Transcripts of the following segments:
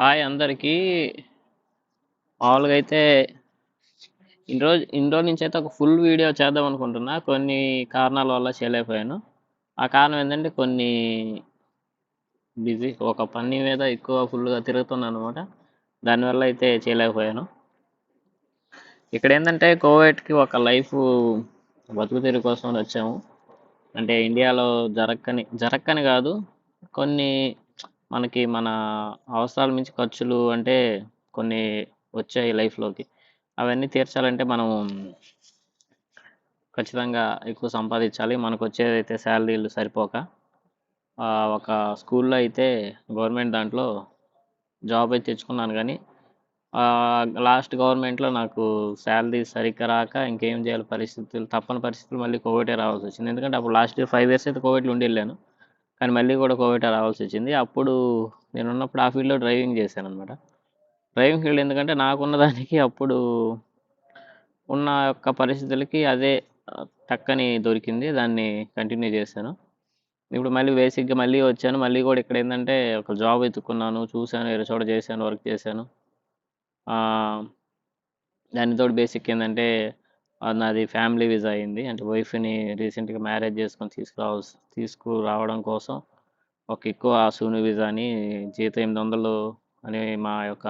Hi అందరికీ. మామూలుగా అయితే ఇన్ని రోజు ఇన్ని రోజుల నుంచి అయితే ఒక ఫుల్ వీడియో చేద్దాం అనుకుంటున్నా. కొన్ని కారణాల వల్ల చేయలేకపోయాను. ఆ కారణం ఏంటంటే కొన్ని బిజీ ఒక పని మీద ఎక్కువ ఫుల్గా తిరుగుతున్నాను అనమాట దానివల్ల అయితే చేయలేకపోయాను. ఇక్కడ ఏంటంటే కోవిడ్కి ఒక లైఫ్ బతుకు కోసం వచ్చాము. అంటే ఇండియాలో జరక్కని జరక్కని కాదు కొన్ని మనకి మన అవసరాలు మించి ఖర్చులు అంటే కొన్ని వచ్చాయి లైఫ్లోకి. అవన్నీ తీర్చాలంటే మనం ఖచ్చితంగా ఎక్కువ సంపాదించాలి. మనకు వచ్చేదైతే శాలరీలు సరిపోక ఒక స్కూల్లో అయితే గవర్నమెంట్ దాంట్లో జాబ్ అయితే తెచ్చుకున్నాను కానీ లాస్ట్ గవర్నమెంట్లో నాకు శాలరీ సరిగ్గా రాక ఇంకేం చేయాలి పరిస్థితులు తప్పని పరిస్థితులు మళ్ళీ కోవిడే రావాల్సి వచ్చింది. ఎందుకంటే అప్పుడు లాస్ట్ ఇయర్ ఫైవ్ ఇయర్స్ అయితే కోవిడ్లో ఉండి వెళ్ళాను. కానీ మళ్ళీ కూడా కోవిడ్ రావాల్సి వచ్చింది. అప్పుడు నేను ఉన్నప్పుడు ఆ ఫీల్డ్లో డ్రైవింగ్ చేశాను అనమాట డ్రైవింగ్ ఫీల్డ్ ఎందుకంటే నాకున్న దానికి అప్పుడు ఉన్న యొక్క పరిస్థితులకి అదే టక్కని దొరికింది. దాన్ని కంటిన్యూ చేశాను. ఇప్పుడు మళ్ళీ బేసిక్గా మళ్ళీ వచ్చాను. మళ్ళీ కూడా ఇక్కడ ఏంటంటే ఒక జాబ్ వెతుక్కున్నాను. చూశాను ఎరచోట చేశాను వర్క్ చేశాను. ఆ, దానితో బేసిక్ ఏంటంటే నాది ఫ్యామిలీ వీసా అయింది. అంటే వైఫ్ని రీసెంట్గా మ్యారేజ్ చేసుకొని తీసుకురావ తీసుకురావడం కోసం ఒక ఎక్కువ సూని వీసాని జీతం ఎనిమిది వందలు అని మా యొక్క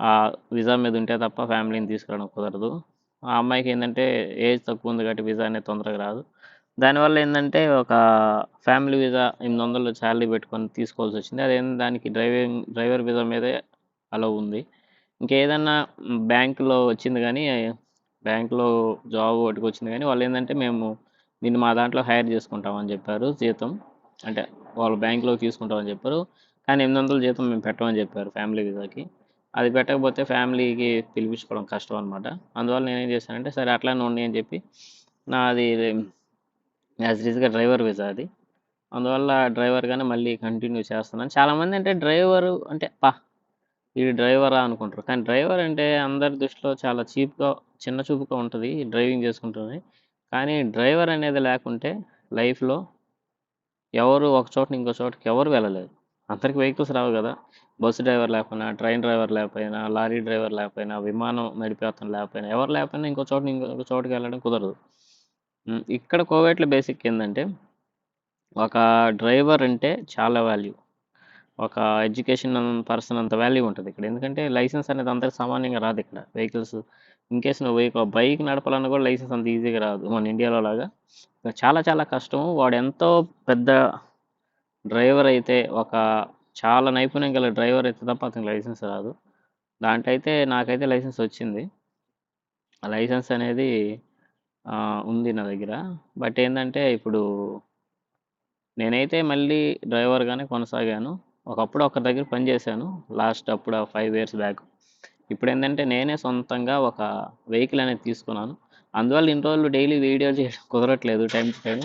ఆ వీసా మీద ఉంటే తప్ప ఫ్యామిలీని తీసుకురావడం కుదరదు. ఆ అమ్మాయికి ఏంటంటే ఏజ్ తక్కువ ఉంది కాబట్టి వీసా అనేది తొందరగా రాదు. దానివల్ల ఏంటంటే ఒక ఫ్యామిలీ వీసా ఎనిమిది వందలు శాలరీ పెట్టుకొని తీసుకోవాల్సి వచ్చింది. అదే దానికి డ్రైవింగ్ డ్రైవర్ వీసా మీదే అలా ఉంది. ఇంకేదన్నా బ్యాంకులో వచ్చింది కానీ బ్యాంక్లో జాబ్ ఒకటికి వచ్చింది కానీ వాళ్ళు ఏంటంటే మేము దీన్ని మా దాంట్లో హైర్ చేసుకుంటామని చెప్పారు జీతం. అంటే వాళ్ళు బ్యాంక్లో తీసుకుంటామని చెప్పారు. కానీ ఎనిమిది వందల జీతం మేము పెట్టమని చెప్పారు ఫ్యామిలీ వీసాకి. అది పెట్టకపోతే ఫ్యామిలీకి పిలిపించుకోవడం కష్టం అనమాట అందువల్ల నేనేం చేశానంటే సరే అట్లానే ఉండి అని చెప్పి నాది యాజ్ రీజ్గా డ్రైవర్ వీసా అది. అందువల్ల డ్రైవర్గానే మళ్ళీ కంటిన్యూ చేస్తున్నాను. చాలామంది అంటే డ్రైవరు అంటే పా ఇది డ్రైవరా అనుకుంటారు. కానీ డ్రైవర్ అంటే అందరి దృష్టిలో చాలా చీప్గా చిన్న చూపుగా ఉంటుంది డ్రైవింగ్ చేసుకుంటుంది. కానీ డ్రైవర్ అనేది లేకుంటే లైఫ్లో ఎవరు ఒక చోట ఇంకో చోటకి ఎవరు వెళ్ళలేరు అందరికి వెహికల్స్ రావు కదా. బస్సు డ్రైవర్ లేకపోయినా ట్రైన్ డ్రైవర్ లేకపోయినా లారీ డ్రైవర్ లేకపోయినా విమానం నడిపే అతను లేకపోయినా ఎవరు లేకపోయినా ఇంకో చోట ఇంకో చోటుకి వెళ్ళడం కుదరదు. ఇక్కడ కోవిడ్లో బేసిక్ ఏంటంటే ఒక డ్రైవర్ అంటే చాలా వాల్యూ. ఒక ఎడ్యుకేషన్ పర్సన్ అంత వాల్యూ ఉంటుంది ఇక్కడ. ఎందుకంటే లైసెన్స్ అనేది అందరికి సామాన్యంగా రాదు ఇక్కడ. వెహికల్స్ ఇన్కేస్ నువ్వు ఒక బైక్ నడపాలన్నా కూడా లైసెన్స్ అంత ఈజీగా రాదు మన ఇండియాలో లాగా. చాలా చాలా కష్టం వాడు ఎంతో పెద్ద డ్రైవర్ అయితే ఒక చాలా నైపుణ్యం గల డ్రైవర్ అయితే తప్ప అతనికి లైసెన్స్ రాదు. దాంట్లో అయితే నాకైతే లైసెన్స్ వచ్చింది. లైసెన్స్ అనేది ఉంది నా దగ్గర. బట్ ఏంటంటే ఇప్పుడు నేనైతే మళ్ళీ డ్రైవర్గానే కొనసాగాను. ఒకప్పుడు ఒక దగ్గర పనిచేశాను. లాస్ట్ అప్పుడు ఫైవ్ ఇయర్స్ బ్యాక్ ఇప్పుడు ఏంటంటే నేనే సొంతంగా ఒక వెహికల్ అనేది తీసుకున్నాను. అందువల్ల ఇన్ని రోజులు డైలీ వీడియో చేయడం కుదరట్లేదు టైం టు టైం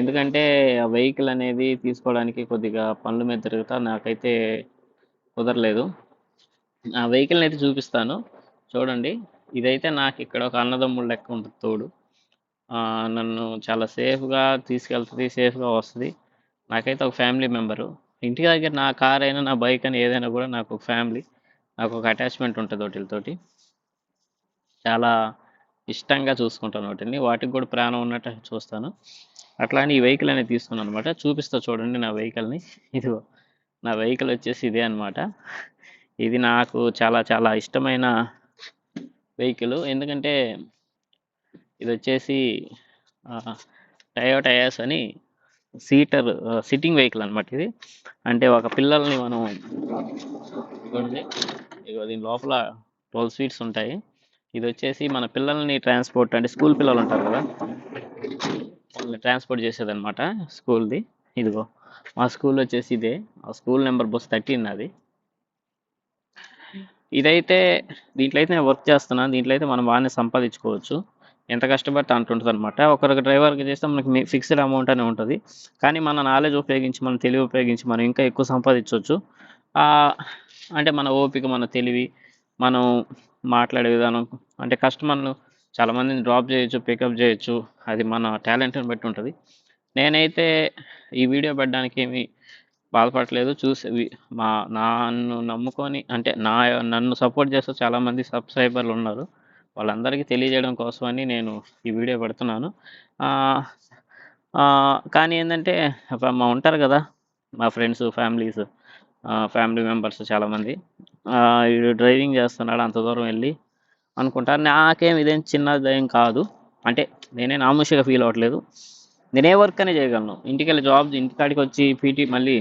ఎందుకంటే ఆ వెహికల్ అనేది తీసుకోవడానికి కొద్దిగా పనుల మీద తిరుగుతా నాకైతే కుదరలేదు. ఆ వెహికల్ని అయితే చూపిస్తాను. చూడండి. ఇదైతే నాకు ఇక్కడ ఒక అన్నదమ్ముడు లెక్క ఉంటుంది తోడు. నన్ను చాలా సేఫ్గా తీసుకెళ్తుంది సేఫ్గా వస్తుంది. నాకైతే ఒక ఫ్యామిలీ మెంబరు. ఇంటి దగ్గర నా కార్ అయినా నా బైక్ అయినా ఏదైనా కూడా నాకు ఒక ఫ్యామిలీ. నాకు ఒక అటాచ్మెంట్ ఉంటుంది వాటితోటి చాలా ఇష్టంగా చూసుకుంటాను వాటిని వాటికి కూడా ప్రాణం ఉన్నట్టు చూస్తాను. అట్లా ఈ వెహికల్ అనేది తీసుకున్నాను అనమాట చూపిస్తా చూడండి నా వెహికల్ని ఇదిగో నా వెహికల్ వచ్చేసి ఇదే అనమాట ఇది నాకు చాలా చాలా ఇష్టమైన వెహికల్ ఎందుకంటే ఇది వచ్చేసి టయోటా యాస్ అని సీటర్ సిట్టింగ్ వెహికల్ అనమాట ఇది. అంటే ఒక పిల్లల్ని మనం ఇగో దీని లోపల ట్వెల్వ్ సీట్స్ ఉంటాయి. ఇది వచ్చేసి మన పిల్లల్ని ట్రాన్స్పోర్ట్ అంటే స్కూల్ పిల్లలు ఉంటారు కదా వాళ్ళని ట్రాన్స్పోర్ట్ చేసేదనమాట స్కూల్ది. ఇదిగో మా స్కూల్ వచ్చేసి ఇదే. ఆ స్కూల్ నెంబర్ బస్ థర్టీన్ అది ఇదైతే దీంట్లో అయితే నేను వర్క్ చేస్తున్నాను దీంట్లో అయితే మనం బాగానే సంపాదించుకోవచ్చు. ఎంత కష్టపడితే అంటుంటుంది అనమాట ఒకరికి డ్రైవర్కి చేస్తే మనకి ఫిక్స్డ్ అమౌంట్ అనే ఉంటుంది. కానీ మన నాలెడ్జ్ ఉపయోగించి మన తెలివి ఉపయోగించి మనం ఇంకా ఎక్కువ సంపాదించవచ్చు. అంటే మన ఓపిక మన తెలివి మనం మాట్లాడే విధానం అంటే కస్టమర్లు చాలామందిని డ్రాప్ చేయొచ్చు పికప్ చేయొచ్చు అది మన టాలెంట్ని బట్టి ఉంటుంది నేనైతే ఈ వీడియో పెట్టడానికి ఏమి బాధపడలేదు చూసి మా నన్ను నమ్ముకొని అంటే నా నన్ను సపోర్ట్ చేస్తూ చాలామంది సబ్‌స్క్రైబర్‌లున్నారు. వాళ్ళందరికీ తెలియజేయడం కోసమని నేను ఈ వీడియో పెడుతున్నాను. కానీ ఏంటంటే మా ఉంటారు కదా మా ఫ్రెండ్స్, ఫ్యామిలీస్ ఫ్యామిలీ మెంబర్స్ చాలామంది. వీడు ఈడు డ్రైవింగ్ చేస్తున్నాడు అంత దూరం వెళ్ళి అనుకుంటారు. నాకేం ఇదేం చిన్నదేం కాదు. అంటే నేనే నామూషిగా ఫీల్ అవ్వట్లేదు. నేను ఏ వర్క్ అయినా చేయగలను. ఇంటికెళ్ళి జాబ్ ఇంటికాడికి వచ్చి పీటీ మళ్ళీ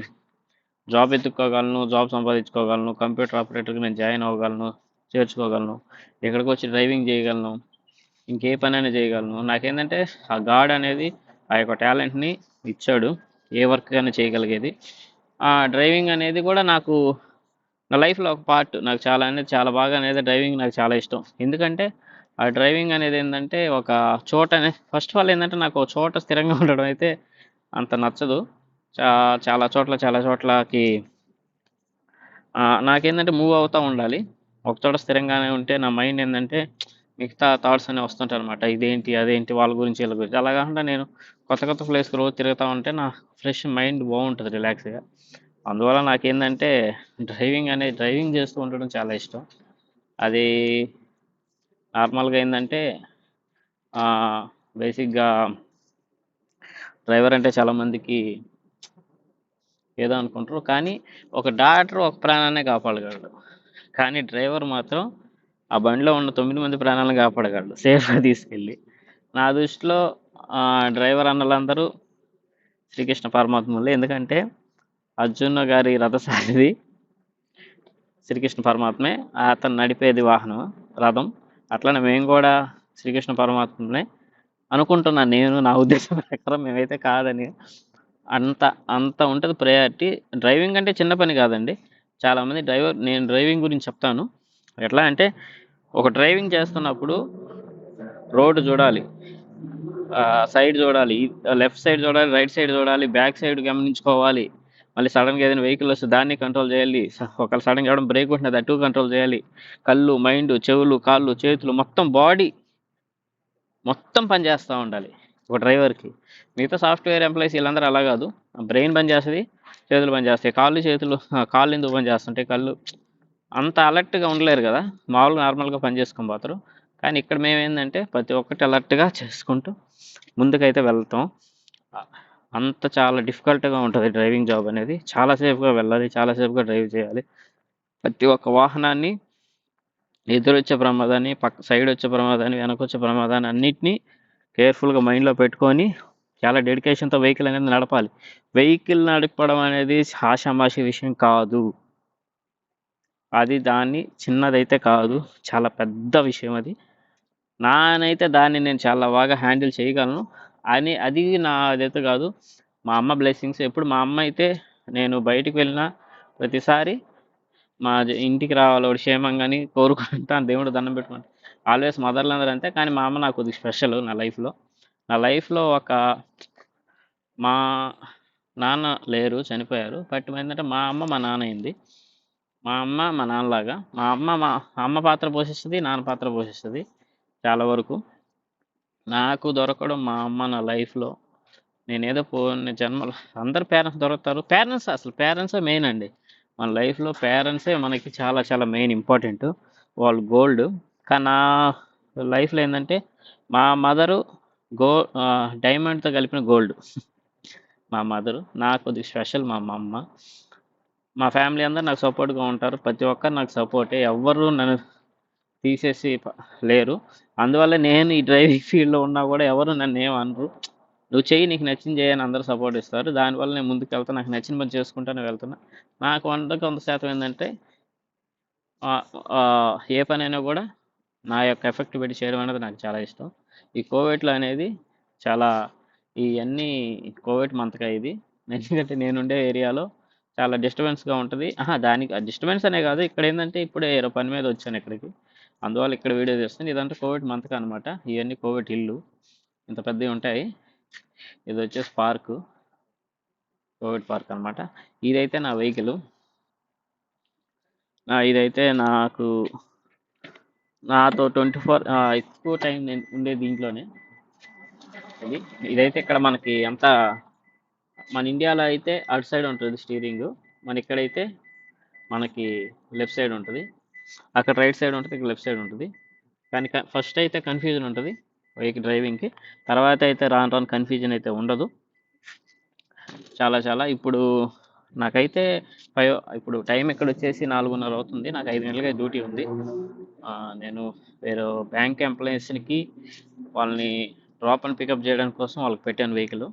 జాబ్ ఎత్తుకోగలను జాబ్ సంపాదించుకోగలను. కంప్యూటర్ ఆపరేటర్కి నేను జాయిన్ అవ్వగలను. చేర్చుకోగలను. ఎక్కడికి వచ్చి డ్రైవింగ్ చేయగలను. ఇంకే పనైనా చేయగలను. నాకేందంటే ఆ గాడ్ అనేది ఆ యొక్క టాలెంట్‌ని ఇచ్చాడు. ఏ వర్క్ అయినా చేయగలిగేది. ఆ డ్రైవింగ్ అనేది కూడా నాకు నా లైఫ్‌లో ఒక పార్ట్. నాకు చాలా అనేది చాలా బాగా అనేది డ్రైవింగ్ నాకు చాలా ఇష్టం. ఎందుకంటే ఆ డ్రైవింగ్ అనేది ఏంటంటే ఒక చోట ఫస్ట్ ఆఫ్ ఆల్ ఏంటంటే నాకు ఒక చోట స్థిరంగా ఉండడం అయితే అంత నచ్చదు. చా చాలా చోట్ల చాలా చోట్లకి నాకేంటంటే మూవ్ అవుతూ ఉండాలి. ఒక చోట స్థిరంగానే ఉంటే నా మైండ్ ఏంటంటే మిగతా థాట్స్ అనేవి వస్తుంటాయి అనమాట ఇదేంటి? అదేంటి? వాళ్ళ గురించి వీళ్ళ గురించి. అలా కాకుండా నేను కొత్త కొత్త ప్లేస్‌కి రోజు తిరుగుతా ఉంటే నా ఫ్రెష్ మైండ్ బాగుంటుంది రిలాక్స్‌గా. అందువల్ల నాకేంటంటే డ్రైవింగ్ అనేది డ్రైవింగ్ చేస్తూ ఉండడం చాలా ఇష్టం. అది నార్మల్‌గా ఏంటంటే బేసిక్‌గా డ్రైవర్ అంటే చాలామందికి ఏదో అనుకుంటారు. కానీ ఒక డాక్టర్ ఒక ప్రాణాన్నే కాపాడగలడు. కానీ డ్రైవర్ మాత్రం ఆ బండిలో ఉన్న తొమ్మిది మంది ప్రాణాలను కాపాడగలడు. సేఫ్‌గా తీసుకెళ్ళి. నా దృష్టిలో డ్రైవర్ అన్నలందరూ శ్రీకృష్ణ పరమాత్మలే ఎందుకంటే అర్జున గారి రథసారిది శ్రీకృష్ణ పరమాత్మే. అతను నడిపేది వాహనం రథం. అట్లనే మేము కూడా శ్రీకృష్ణ పరమాత్మనే అనుకుంటున్నాను నేను. నా ఉద్దేశం ప్రకారం మేమైతే కాదని. అంత అంత ఉంటుంది ప్రయారిటీ. డ్రైవింగ్ అంటే చిన్న పని కాదండి. చాలామంది డ్రైవర్ నేను డ్రైవింగ్ గురించి చెప్తాను. ఎట్లా అంటే ఒక డ్రైవింగ్ చేస్తున్నప్పుడు రోడ్డు చూడాలి. సైడ్ చూడాలి. లెఫ్ట్ సైడ్ చూడాలి. రైట్ సైడ్ చూడాలి. బ్యాక్ సైడ్ గమనించుకోవాలి. మళ్ళీ సడన్గా ఏదైనా వెహికల్ వస్తే దాన్ని కంట్రోల్ చేయాలి. ఒకవేళ సడన్గా బ్రేక్ కొట్టినా అటు కంట్రోల్ చేయాలి. కళ్ళు, మైండ్, చెవులు, కాళ్ళు, చేతులు మొత్తం బాడీ మొత్తం పని చేస్తూ ఉండాలి. ఒక డ్రైవర్‌కి. మిగతా సాఫ్ట్‌వేర్ ఎంప్లాయీస్ వీళ్ళందరూ అలా కాదు. బ్రెయిన్ పని చేస్తుంది చేతులు పని చేస్తాయి. కాళ్ళు, చేతులు కాళ్ళు ఎందుకు పని చేస్తుంటాయి? కళ్ళు అంత అలర్ట్‌గా ఉండలేరు కదా! మామూలుగా నార్మల్‌గా పని చేసుకొని పోతారు. కానీ ఇక్కడ మేమేందంటే ప్రతి ఒక్కటి అలర్ట్‌గా చేసుకుంటూ ముందుకైతే వెళ్తాం. అంత చాలా డిఫికల్ట్‌గా ఉంటుంది డ్రైవింగ్ జాబ్ అనేది. చాలా సేఫ్‌గా వెళ్ళాలి. చాలా సేఫ్‌గా డ్రైవ్ చేయాలి. ప్రతి ఒక్క వాహనాన్ని ఎదురొచ్చే ప్రమాదాన్ని, పక్క సైడ్ వచ్చే ప్రమాదాన్ని, వెనకొచ్చే ప్రమాదాన్ని అన్నిటినీ కేర్‌ఫుల్‌గా మైండ్‌లో పెట్టుకొని చాలా డెడికేషన్‌తో వెహికల్ అనేది నడపాలి. వెహికల్ నడపడం అనేది ఆషామాషీ విషయం కాదు. అది దాన్ని చిన్నదైతే కాదు. చాలా పెద్ద విషయం అది. నానైతే దాన్ని నేను చాలా బాగా హ్యాండిల్ చేయగలను. అని అది నాదైతే కాదు. మా అమ్మ బ్లెస్సింగ్స్ ఎప్పుడు మా అమ్మ అయితే నేను బయటికి వెళ్ళిన ప్రతిసారి మా ఇంటికి రావాలి వాడు క్షేమంగా అని కోరుకుంటాను. దేవుడు దండం పెట్టుకుంటా. ఆల్వేస్ మదర్‌లందరూ అంతే. కానీ మా అమ్మ నాకు కొద్దిగా స్పెషల్ నా లైఫ్‌లో. నా లైఫ్‌లో ఒక మా నాన్న లేరు చనిపోయారు. బట్ ఏంటంటే మా అమ్మ మా నాన్న అయింది. మా అమ్మ మా నాన్నలాగా. మా అమ్మ మా అమ్మ పాత్ర పోషిస్తుంది నాన్న పాత్ర పోషిస్తుంది చాలా వరకు. నాకు దొరకడం మా అమ్మ నా లైఫ్‌లో నేనేదో పోయిన జన్మలో అందరు పేరెంట్స్ దొరుకుతారు. పేరెంట్స్ అసలు పేరెంట్సే మెయిన్ అండి. మన లైఫ్‌లో పేరెంట్సే మనకి చాలా చాలా మెయిన్ ఇంపార్టెంట్. వాళ్ళు గోల్డ్. కానీ నా లైఫ్‌లో ఏంటంటే మా మదరు గో డైమండ్‌తో కలిపిన గోల్డ్. మా మదరు. నాకు కొద్దిగా స్పెషల్ మా అమ్మ మా ఫ్యామిలీ అందరూ నాకు సపోర్ట్‌గా ఉంటారు. ప్రతి ఒక్కరు నాకు సపోర్టే. ఎవ్వరు నన్ను తీసేసి లేరు. అందువల్ల నేను ఈ డ్రైవింగ్ ఫీల్డ్‌లో ఉన్నా కూడా ఎవరు నన్ను ఏమనరు నువ్వు చెయ్యి నీకు నచ్చింది చేయని అందరూ సపోర్ట్ ఇస్తారు. దానివల్ల నేను ముందుకు వెళ్తాను నాకు నచ్చిన పని చేసుకుంటాను వెళ్తున్నా. నాకు వంద కొంత శాతం ఏంటంటే ఏ పని ఏ పనైనా కూడా నా యొక్క ఎఫెక్ట్ పెట్టి చేయడం అనేది నాకు చాలా ఇష్టం. ఈ కోవిడ్‌లో అనేది చాలా ఇవన్నీ కోవిడ్ మంతగా ఇది. ఎందుకంటే నేనుండే ఏరియాలో చాలా డిస్టర్బెన్స్‌గా ఉంటుంది దానికి డిస్టర్బెన్స్ అనే కాదు. ఇక్కడ ఏంటంటే ఇప్పుడే ఏదో పని మీద వచ్చాను ఇక్కడికి. అందువల్ల ఇక్కడ వీడియో తీస్తున్నాను. ఇదంతా కోవిడ్ మంతక అనమాట. ఇవన్నీ కోవిడ్ ఇల్లు. ఇంత పెద్దవి ఉంటాయి. ఇది వచ్చేసి పార్క్ కోవిడ్ పార్క్ అనమాట. ఇదైతే నా వెహికల్ ఇదైతే నాకు నాతో ట్వంటీ ఫోర్ ఎక్కువ టైం నేను ఉండేది దీంట్లోనే. ఇది. ఇదైతే ఇక్కడ మనకి అంతా మన ఇండియాలో అయితే అటు సైడ్ ఉంటుంది స్టీరింగ్. మన ఇక్కడైతే మనకి లెఫ్ట్ సైడ్ ఉంటుంది. అక్కడ రైట్ సైడ్ ఉంటుంది ఇక్కడ లెఫ్ట్ సైడ్ ఉంటుంది. కానీ ఫస్ట్ అయితే కన్ఫ్యూజన్ ఉంటుంది వెహికల్ డ్రైవింగ్కి. తర్వాత అయితే రాను రాను కన్ఫ్యూజన్ అయితే ఉండదు. చాలా చాలా ఇప్పుడు నాకైతే ఫైవ్ ఇప్పుడు టైం ఇక్కడ వచ్చేసి నాలుగున్నర అవుతుంది. నాకు ఐదు గంటలకే డ్యూటీ ఉంది. నేను వేరే బ్యాంక్ ఎంప్లాయీస్కి వాళ్ళని డ్రాప్ అండ్ పికప్ చేయడానికి కోసం వాళ్ళకి పెట్టాను వెహికల్.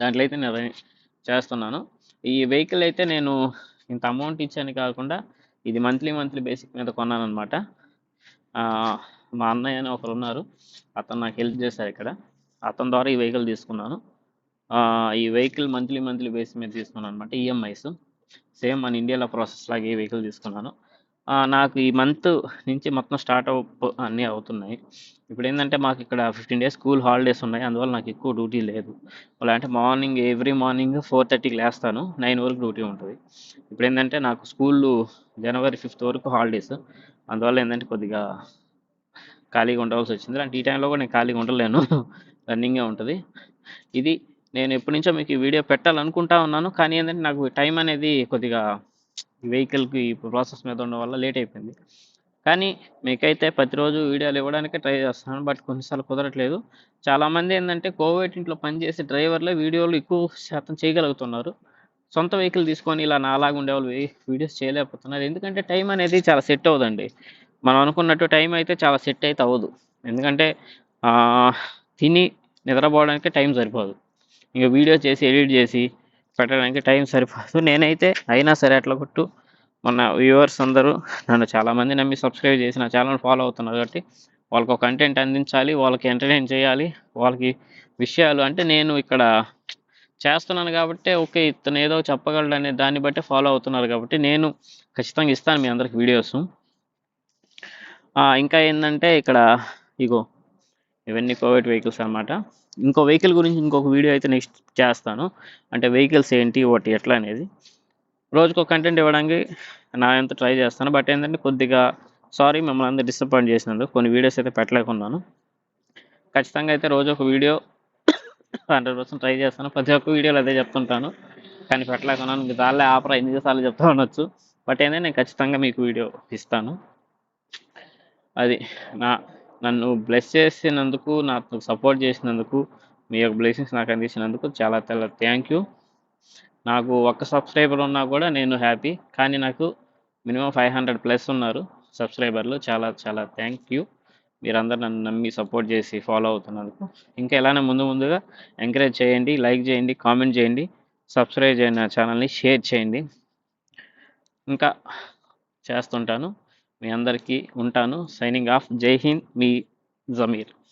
దాంట్లో అయితే నేను చేస్తున్నాను. ఈ వెహికల్ అయితే నేను ఇంత అమౌంట్ ఇచ్చాను కాకుండా ఇది మంత్లీ మంత్లీ బేసిక్ మీద కొన్నాను అనమాట మా అన్నయ్య అని ఒకరు ఉన్నారు. అతను నాకు హెల్ప్ చేశారు ఇక్కడ. అతని ద్వారా ఈ వెహికల్ తీసుకున్నాను. ఈ వెహికల్ మంత్లీ మంత్లీ బేస్ మీద తీసుకున్నాను అనమాట ఈఎంఐస్ సేమ్ మన ఇండియాలో ప్రాసెస్ లాగా ఈ వెహికల్ తీసుకున్నాను. నాకు ఈ మంత్ నుంచి మొత్తం స్టార్ట్ అవ్ అన్నీ అవుతున్నాయి. ఇప్పుడు ఏంటంటే మాకు ఇక్కడ ఫిఫ్టీన్ డేస్ స్కూల్ హాలిడేస్ ఉన్నాయి. అందువల్ల నాకు ఎక్కువ డ్యూటీ లేదు. అలా అంటే మార్నింగ్ ఎవ్రీ మార్నింగ్ ఫోర్ థర్టీకి లేస్తాను. నైన్ వరకు డ్యూటీ ఉంటుంది. ఇప్పుడు ఏంటంటే నాకు స్కూల్ జనవరి ఫిఫ్త్ వరకు హాలిడేస్. అందువల్ల ఏంటంటే కొద్దిగా ఖాళీగా ఉండవలసి వచ్చింది. అంటే ఈ టైంలో కూడా నేను ఖాళీగా ఉండలేను. రన్నింగే ఉంటుంది. ఇది నేను ఎప్పటి నుంచో మీకు ఈ వీడియో పెట్టాలనుకుంటా ఉన్నాను. కానీ ఏంటంటే నాకు టైం అనేది కొద్దిగా ఈ వెహికల్కి ప్రాసెస్ మీద ఉండడం వల్ల లేట్ అయిపోయింది. కానీ మీకైతే ప్రతిరోజు వీడియోలు ఇవ్వడానికే ట్రై చేస్తాను. బట్ కొన్నిసార్లు కుదరట్లేదు. చాలామంది ఏంటంటే కోవిడ్ ఇంట్లో పనిచేసే డ్రైవర్లే వీడియోలు ఎక్కువ శాతం చేయగలుగుతున్నారు. సొంత వెహికల్ తీసుకొని ఇలా నాలాగా ఉండేవాళ్ళు వీడియోస్ చేయలేకపోతున్నారు. ఎందుకంటే టైం అనేది చాలా సెట్ అవ్వదండి. మనం అనుకున్నట్టు టైం అయితే చాలా సెట్ అయితే అవ్వదు. ఎందుకంటే తిని నిద్రపోవడానికి టైం సరిపోదు. ఇంకా వీడియో చేసి ఎడిట్ చేసి పెట్టడానికి టైం సరిపోదు. నేనైతే అయినా సరే అట్లా కొట్టు. మన వ్యూవర్స్ అందరూ నన్ను చాలామంది నమ్మి సబ్స్క్రైబ్ చేసి నా ఛానల్ ఫాలో అవుతున్నారు కాబట్టి వాళ్ళకి ఒక కంటెంట్ అందించాలి వాళ్ళకి ఎంటర్టైన్ చేయాలి వాళ్ళకి విషయాలు అంటే నేను ఇక్కడ చేస్తున్నాను కాబట్టి ఓకే ఇతను ఏదో చెప్పగలడు అనే దాన్ని బట్టి ఫాలో అవుతున్నారు కాబట్టి నేను ఖచ్చితంగా ఇస్తాను మీ అందరికి వీడియోస్. ఇంకా ఏంటంటే ఇక్కడ ఇగో ఇవన్నీ కోవిడ్ వెహికల్స్ అన్నమాట. ఇంకో వెహికల్ గురించి ఇంకొక వీడియో అయితే నెక్స్ట్ చేస్తాను. అంటే వెహికల్స్ ఏంటి వాటి ఎట్లా అనేది. రోజుకు కంటెంట్ ఇవ్వడానికి నా ఎంత ట్రై చేస్తాను. బట్ ఏంటంటే కొద్దిగా సారీ మిమ్మల్ని అందరూ డిసప్పాయింట్ చేసినందుకు కొన్ని వీడియోస్ అయితే పెట్టలేకున్నాను. ఖచ్చితంగా అయితే రోజు ఒక వీడియో హండ్రెడ్ పర్సెంట్ ట్రై చేస్తాను. ప్రతి ఒక్క వీడియోలో అదే చెప్తుంటాను. కానీ పెట్టలేకున్నాను. మీకు దానిలో ఆపరా ఎన్ని సార్లు చెప్తా ఉండొచ్చు. బట్ ఏంటంటే నేను ఖచ్చితంగా మీకు వీడియో ఇస్తాను. అది నా నన్ను బ్లెస్ చేసినందుకు నాకు సపోర్ట్ చేసినందుకు మీ యొక్క బ్లెస్సింగ్స్ నాకు అందించినందుకు చాలా చాలా థ్యాంక్ యూ నాకు ఒక్క సబ్స్క్రైబర్ ఉన్నా కూడా నేను హ్యాపీ కానీ నాకు మినిమం ఫైవ్ హండ్రెడ్ ప్లస్ ఉన్నారు సబ్స్క్రైబర్లు చాలా చాలా థ్యాంక్ యూ మీరందరూ నన్ను నమ్మి సపోర్ట్ చేసి ఫాలో అవుతున్నందుకు. ఇంకా ఇలానే ముందు ముందుగా ఎంకరేజ్ చేయండి లైక్ చేయండి కామెంట్ చేయండి సబ్స్క్రైబ్ చేయండి నా ఛానల్ని షేర్ చేయండి. ఇంకా చేస్తుంటాను. మీ అందరికీ ఉంటాను. సైనింగ్ ఆఫ్ జై హింద్. మీ జమీర్.